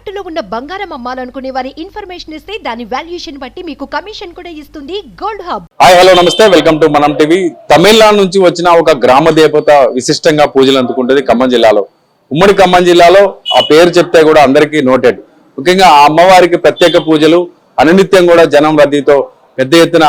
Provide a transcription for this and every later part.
తాకట్టులో ఉన్న బంగారం అమ్మాలనుకునే వారి ఇన్ఫర్మేషన్ ఇస్తే దాని వాల్యుయేషన్ బట్టి మీకు కమిషన్ కూడా ఇస్తుంది గోల్డ్ హబ్. హాయ్ హలో నమస్తే. Welcome to Manam TV. Tamil Nadu నుంచి వచ్చిన ఒక గ్రామ దేవత విశిష్టంగా పూజలు అందుకుంటుంది ఖమ్మం జిల్లాలో. ఉమ్మడి ఖమ్మం జిల్లాలో ఆ పేరు చెప్తే కూడా అందరికీ నోటెడ్. ముఖ్యంగా ఆ అమ్మవారికి ప్రత్యేక పూజలు అనునిత్యం కూడా జనం రద్దీతో పెద్ద ఎత్తున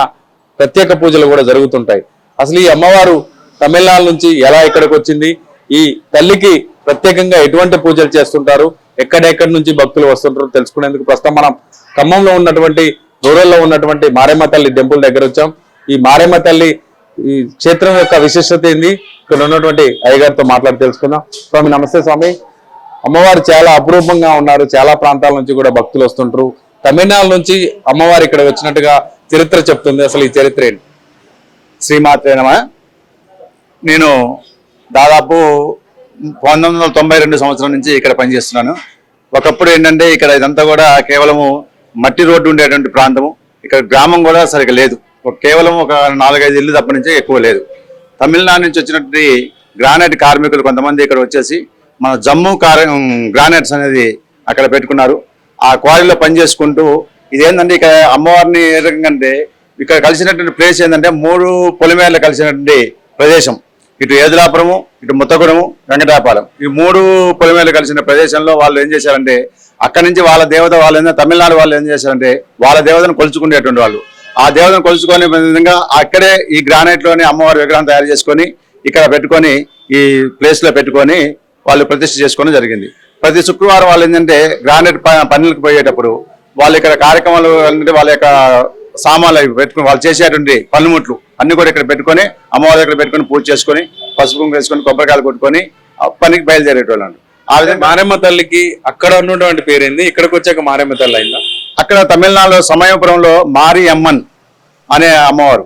ప్రత్యేక పూజలు కూడా జరుగుతుంటాయి. అసలు ఈ అమ్మవారు తమిళనాడు నుంచి ఎలా ఇక్కడికి వచ్చింది? ఈ తల్లికి ప్రత్యేకంగా ఎటువంటి పూజలు చేస్తుంటారు? ఎక్కడెక్కడి నుంచి భక్తులు వస్తుంటారో తెలుసుకునేందుకు ప్రస్తుతం మనం ఖమ్మంలో ఉన్నటువంటి రూరల్లో ఉన్నటువంటి మారేమ్మ తల్లి టెంపుల్ దగ్గర వచ్చాం. ఈ మారేమ్మ తల్లి ఈ క్షేత్రం యొక్క విశిష్టత ఏంది? ఇక్కడ ఉన్నటువంటి అయ్యగారితో మాట్లాడి తెలుసుకుందాం. స్వామి నమస్తే స్వామి. అమ్మవారు చాలా అపురూపంగా ఉన్నారు. చాలా ప్రాంతాల నుంచి కూడా భక్తులు వస్తుంటారు. తమిళనాడు నుంచి అమ్మవారు ఇక్కడ వచ్చినట్టుగా చరిత్ర చెప్తుంది. అసలు ఈ చరిత్ర ఏంటి? శ్రీమాత్రే నేను దాదాపు పంతొమ్మిది వందల తొంభై రెండు సంవత్సరం నుంచి ఇక్కడ పనిచేస్తున్నాను. ఒకప్పుడు ఏంటంటే ఇక్కడ ఇదంతా కూడా కేవలము మట్టి రోడ్డు ఉండేటువంటి ప్రాంతము. ఇక్కడ గ్రామం కూడా సరిగ్గా లేదు. కేవలం ఒక నాలుగైదు ఇల్లు తప్ప నుంచే ఎక్కువ లేదు. తమిళనాడు నుంచి వచ్చినటువంటి గ్రానైట్ కార్మికులు కొంతమంది ఇక్కడ వచ్చేసి మన జమ్మూ కార్ గ్రానైట్స్ అనేది అక్కడ పెట్టుకున్నారు. ఆ క్వారీలో పనిచేసుకుంటూ ఇదేంటంటే ఇక్కడ అమ్మవారిని ఏ రకంగా అంటే ఇక్కడ కలిసినటువంటి ప్లేస్ ఏంటంటే మూడు పొలిమేరలు కలిసినటువంటి ప్రదేశం. ఇటు ఏదులాపురము ఇటు ముత్తగూడము వెంకటాపాలెం. ఈ మూడు పొలిమేలు కలిసిన ప్రదేశంలో వాళ్ళు ఏం చేశారంటే అక్కడి నుంచి వాళ్ళ దేవత వాళ్ళు తమిళనాడు వాళ్ళు ఏం చేశారంటే వాళ్ళ దేవతను కొలుచుకునేటువంటి వాళ్ళు. ఆ దేవతను కొలుచుకునే విధంగా అక్కడే ఈ గ్రానైట్లోనే అమ్మవారి విగ్రహం తయారు చేసుకొని ఇక్కడ పెట్టుకొని ఈ ప్లేస్లో పెట్టుకొని వాళ్ళు ప్రతిష్ఠ చేసుకోవడం జరిగింది. ప్రతి శుక్రవారం వాళ్ళు ఏంటంటే గ్రానైట్ ప- పనులకు పోయేటప్పుడు వాళ్ళు ఇక్కడ కార్యక్రమాలు అంటే వాళ్ళ యొక్క సామాన్లు అవి పెట్టుకుని వాళ్ళు చేసేటువంటి పనిముట్లు. అన్ని కూడా ఇక్కడ పెట్టుకొని అమ్మవారి దగ్గర పెట్టుకొని పూజ చేసుకొని పసుపు కుంకుమ వేసుకొని కొబ్బరికాయలు కొట్టుకొని పనికి బయలుదేరేటోళ్ళు ఆ విధంగా మారెమ్మ తల్లికి అక్కడ ఉన్నటువంటి పేరేంది? ఇక్కడికి వచ్చాక మారెమ్మ తల్లి అయిందా? అక్కడ తమిళనాడులో సమయపురంలో మారి అమ్మన్ అనే అమ్మవారు.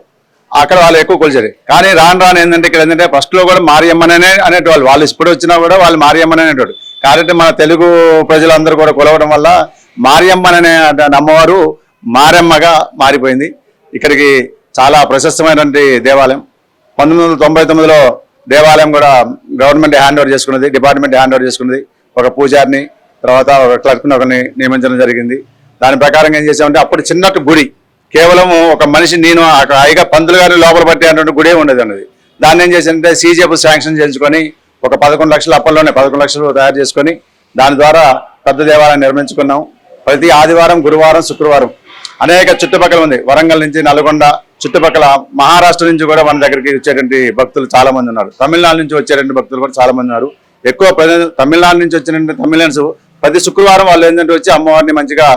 అక్కడ వాళ్ళు ఎక్కువ కొలిచారు. కానీ రాను రాను ఏంటంటే ఇక్కడ ఏంటంటే ఫస్ట్లో కూడా మారియమ్మనే అనేటవాళ్ళు వాళ్ళు ఇప్పుడు వచ్చినా కూడా వాళ్ళు మారియమ్మని అనేటోడు కాబట్టి మన తెలుగు ప్రజలందరూ కూడా కొలవడం వల్ల మారియమ్మన్ అనే అమ్మవారు మారెమ్మగా మారిపోయింది. ఇక్కడికి చాలా ప్రశస్తమైనటువంటి దేవాలయం. పంతొమ్మిది వందల తొంభై తొమ్మిదిలో దేవాలయం కూడా గవర్నమెంట్ హ్యాండ్ ఓవర్ చేసుకున్నది డిపార్ట్మెంట్ హ్యాండ్ ఓవర్ చేసుకున్నది. ఒక పూజారిని తర్వాత ఒక క్లర్క్ని ఒకరిని నియమించడం జరిగింది. దాని ప్రకారం ఏం చేసామంటే అప్పుడు చిన్నట్టు గుడి. కేవలం ఒక మనిషి నేను అక్కడ హాయిగా పంతులు గారిని లోపల పట్టేటువంటి గుడే ఉండేది అన్నది. దాన్ని ఏం చేసిందంటే సీజీఎఫ్ శాంక్షన్ చేయించుకొని ఒక పదకొండు లక్షలు అప్పల్లోనే పదకొండు లక్షలు తయారు చేసుకొని దాని ద్వారా పెద్ద దేవాలయం నిర్మించుకున్నాం. ప్రతి ఆదివారం గురువారం శుక్రవారం అనేక చుట్టుపక్కల ఉంది. వరంగల్ నుంచి నల్గొండ చుట్టుపక్కల మహారాష్ట్ర నుంచి కూడా మన దగ్గరికి వచ్చేటువంటి భక్తులు చాలా మంది ఉన్నారు. తమిళనాడు నుంచి వచ్చేటువంటి భక్తులు కూడా చాలా మంది ఉన్నారు. ఎక్కువ తమిళనాడు నుంచి వచ్చినటువంటి తమిళన్స్ ప్రతి శుక్రవారం వాళ్ళు ఏంటంటే వచ్చి అమ్మవారిని మంచిగా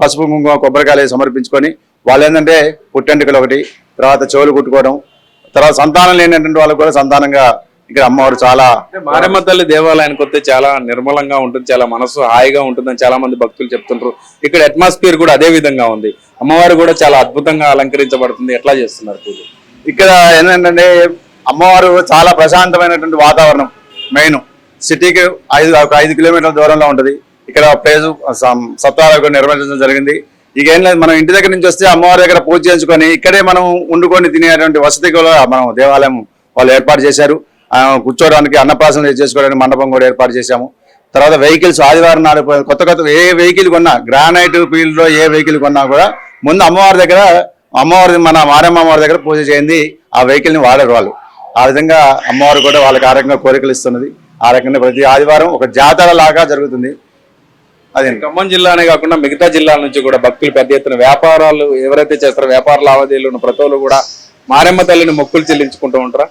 పసుపు కుంకుమ కొబ్బరికాయలు సమర్పించుకొని వాళ్ళు ఏంటంటే పుట్టెంటుకలు ఒకటి తర్వాత చెవులు కుట్టుకోవడం తర్వాత సంతానం లేనటువంటి వాళ్ళకు కూడా సంతానంగా ఇక్కడ అమ్మవారు చాలా మారెమ్మ తల్లి దేవాలయానికి వస్తే చాలా నిర్మలంగా ఉంటుంది చాలా మనసు హాయిగా ఉంటుందని చాలా మంది భక్తులు చెప్తుంటారు. ఇక్కడ అట్మాస్ఫియర్ కూడా అదే విధంగా ఉంది. అమ్మవారు కూడా చాలా అద్భుతంగా అలంకరించబడుతుంది. ఎట్లా చేస్తున్నారు పూజ? ఇక్కడ ఏంటంటే అమ్మవారు చాలా ప్రశాంతమైనటువంటి వాతావరణం మెయిన్. సిటీకి ఐదు ఒక ఐదు కిలోమీటర్ల దూరంలో ఉంటుంది. ఇక్కడ ప్లేస్ సత్వాలకు నిర్వహించడం జరిగింది. ఇక ఏం లేదు మనం ఇంటి దగ్గర నుంచి వస్తే అమ్మవారి దగ్గర పూజ చేయించుకొని ఇక్కడే మనం వండుకొని తినేటువంటి వసతి కూడా మనం దేవాలయం వాళ్ళు ఏర్పాటు చేశారు. కూర్చోవడానికి అన్నప్రాసన చేసుకోవడానికి మండపం కూడా ఏర్పాటు చేశాము. తర్వాత వెహికల్స్ ఆదివారం నాడు కొత్త కొత్త ఏ వెహికల్ కొన్నా గ్రానైట్ ఫీల్డ్లో ఏ వెహికల్ కొన్నా కూడా ముందు అమ్మవారి దగ్గర అమ్మవారి మన మారమ్మ అమ్మవారి దగ్గర పూజ చేయండి ఆ వెహికల్ని వాడరు వాళ్ళు. ఆ విధంగా అమ్మవారు కూడా వాళ్ళకి ఆ రకంగా కోరికలు ఇస్తున్నది. ఆ రకంగా ప్రతి ఆదివారం ఒక జాతర లాగా జరుగుతుంది. అదే. ఖమ్మం జిల్లానే కాకుండా మిగతా జిల్లాల నుంచి కూడా భక్తులు పెద్ద ఎత్తున వ్యాపారాలు ఎవరైతే చేస్తారో వ్యాపార లావాదేవీలు ఉన్న ప్రతి కూడా మారెమ్మ తల్లిని మొక్కులు చెల్లించుకుంటూ ఉంటారా?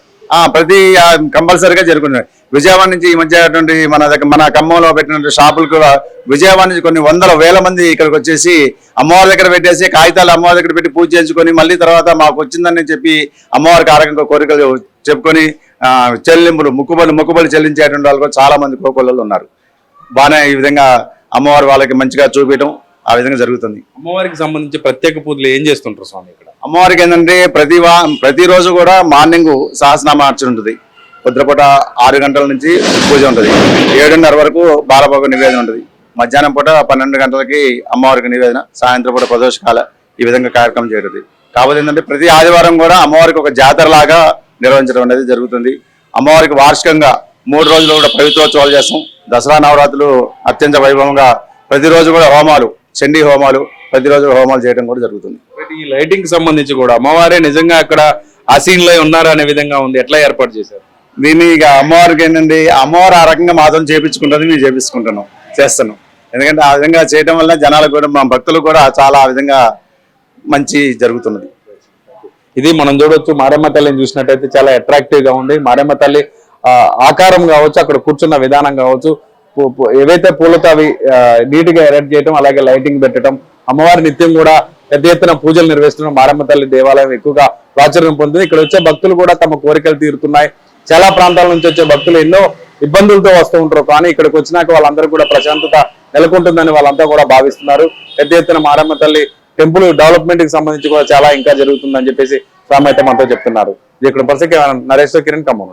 ప్రతి కంపల్సరీగా జరుగుతున్నాయి విజయవాడ నుంచి ఈ మధ్య అటువంటి మన దగ్గర మన ఖమ్మంలో పెట్టినటువంటి షాపులు కూడా విజయవాడ నుంచి కొన్ని వందల వేల మంది ఇక్కడికి వచ్చేసి అమ్మవారి దగ్గర పెట్టేసి కాగితాలు అమ్మవారి దగ్గర పెట్టి పూజ చేయించుకొని మళ్ళీ తర్వాత మాకు వచ్చిందని చెప్పి అమ్మవారికి ఆ కోరికలు చెప్పుకొని చెల్లింపులు ముక్కుబలు ముక్కుబలు చెల్లించేటువంటి వాళ్ళు కూడా చాలా మంది కోకొల్లలు ఉన్నారు. బాగానే ఈ విధంగా అమ్మవారి వాళ్ళకి మంచిగా చూపించడం ఆ విధంగా జరుగుతుంది. అమ్మవారికి సంబంధించి ప్రత్యేక పూజలు ఏం చేస్తుంటారు స్వామి ఇక్కడ? అమ్మవారికి ఏంటంటే ప్రతి వా ప్రతిరోజు కూడా మార్నింగ్ సహస్రనామ అర్చన ఉంటుంది. పొద్దుపూట ఆరు గంటల నుంచి పూజ ఉంటుంది. ఏడున్నర వరకు బాలభోగ నివేదన ఉంటుంది. మధ్యాహ్నం పూట పన్నెండు గంటలకి అమ్మవారికి నివేదన సాయంత్రం పూట ప్రదోషకాల ఈ విధంగా కార్యక్రమం జరుగుతుంది. కాకపోతే ఏంటంటే ప్రతి ఆదివారం కూడా అమ్మవారికి ఒక జాతర లాగా నిర్వహించడం అనేది జరుగుతుంది. అమ్మవారికి వార్షికంగా మూడు రోజులు కూడా పవిత్రోత్సవాలు చేస్తాం. దసరా నవరాత్రులు అత్యంత వైభవంగా ప్రతిరోజు కూడా హోమాలు చండీ హోమాలు ప్రతిరోజు హోమాలు చేయడం కూడా జరుగుతుంది. ఈ లైటింగ్ సంబంధించి కూడా అమ్మవారే నిజంగా అక్కడ ఆసీన్లో ఉన్నారు అనే విధంగా ఉంది? ఎట్లా ఏర్పాటు చేశారు? దీన్ని ఇక అమ్మవారికి ఏంటండి అమ్మవారు ఆ రకంగా మాతో చేపించుకుంటుంది మేము చేపించుకుంటున్నాం చేస్తున్నాం. ఎందుకంటే ఆ విధంగా చేయడం వల్ల జనాలకు కూడా మా భక్తులు కూడా చాలా ఆ విధంగా మంచి జరుగుతున్నది. ఇది మనం చూడొచ్చు మారమ్మ తల్లిని చూసినట్టయితే చాలా అట్రాక్టివ్గా ఉంది. మారమ్మ తల్లి ఆ, ఆకారం కావచ్చు అక్కడ కూర్చున్న విధానం కావచ్చు ఏవైతే పూలతో అవి నీట్గా ఎరెక్ట్ చేయడం అలాగే లైటింగ్ పెట్టడం అమ్మవారి నిత్యం కూడా పెద్ద ఎత్తున పూజలు నిర్వహిస్తున్న మారమ్మ తల్లి దేవాలయం ఎక్కువగా ప్రాచుర్యం పొందింది. ఇక్కడ వచ్చే భక్తులు కూడా తమ కోరికలు తీరుతున్నాయి. చాలా ప్రాంతాల నుంచి వచ్చే భక్తులు ఎన్నో ఇబ్బందులతో వస్తూ ఉంటారు. కానీ ఇక్కడికి వచ్చినాక వాళ్ళందరూ కూడా ప్రశాంతత నెలకొంటుందని వాళ్ళంతా కూడా భావిస్తున్నారు. పెద్ద ఎత్తున మారమ్మ తల్లి టెంపుల్ డెవలప్మెంట్కి సంబంధించి కూడా చాలా ఇంకా జరుగుతుందని చెప్పేసి స్వామి అయితే మనతో చెప్తున్నారు ఇక్కడ పరిస్థితి నరేష్ కిరణ్ ఖమ్మం